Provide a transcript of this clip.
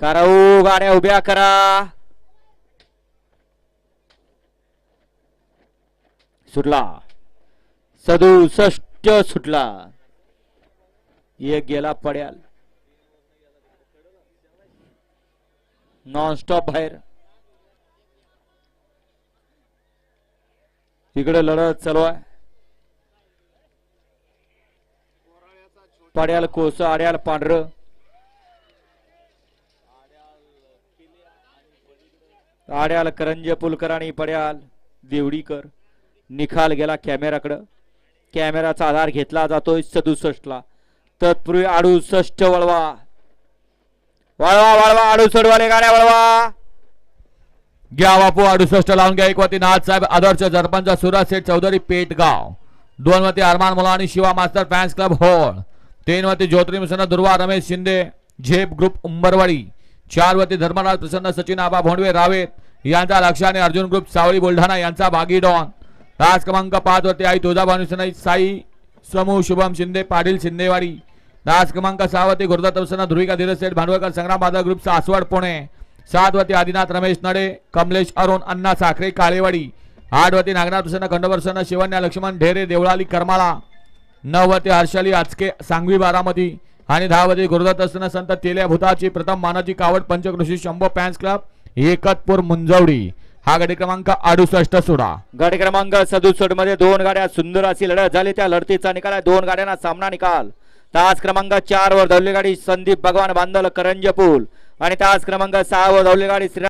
कराऊ गाड्या उभ्या करा. सुटला. सदुसष्ट सुटला. एक गेला पड्याल. नॉन स्टॉप बाहेर. इकडे लढत चालू आहे. पड्याल कोस आड्याल पांढर आड्याल करंज पुलकर आणि पड्याल देवडीकर निखाल गेला कॅमेराकडं कॅमेराचा आधार घेतला जातोय सदुसष्टला तत्पूर्वी अडुसष्ट वळवा वळवा वळवा अडुसष्ट वाले गाड्या वळवा घ्या बापू अडुसष्ट लावून घ्या एक वती नाथ साहेब आदर्श सरपंच सुरज शेठ चौधरी पेटगाव दोन वती अरमान मुला आणि शिवा मास्तर फॅन्स क्लब होळ तीन वती ज्योतिरी मिशन दुर्वा रमेश शिंदे झेप ग्रुप उंबरवाडी चार वती धर्मराज प्रसन्न सचिन आबा भोंडवे रावेत यांचा लक्षाने अर्जुन ग्रुप सावळी बुलढाणा यांचा बागी डॉन. राज क्रमांक पाच वरती आई तुळजाभवानी सनाई साई समूह शुभम शिंदे पाटील शिंदेवाडी. राज क्रमांक सहा वरती गुरुदत्त प्रसन्न ध्रुविका धीरज सेठ भांडवलकर संग्राम बाधा ग्रुप सासवड पुणे. सातवती आदिनाथ रमेश नडे कमलेश अरुण अण्णा साखरे काळेवाडी. आठवती नागनाथ प्रसन्न खंडप्रसन्न शिवन्या लक्ष्मण ढेरे देवळाली करमाळा. नऊ वती हर्षाली आचके सांगवी बारामती. आणि दहा गुरुदत्त असताना संत तेल्या भूताची प्रथम मानाची कावड पंचकृषी शंभो फॅन्स क्लब एकतपूर मुंजवडी. हा गाडी क्रमांक अडुसष्ट सोडा. गाडी क्रमांक सदुसष्टमध्ये दोन गाड्या सुंदर अशी लढत झाली. त्या लढतीचा निकाल आहे. दोन गाड्यांना सामना निकाल. तास क्रमांक चार वर धावली गाडी संदीप भगवान बांधल करंजपूल. आणि तास क्रमांक सहा वर धावली गाडी श्री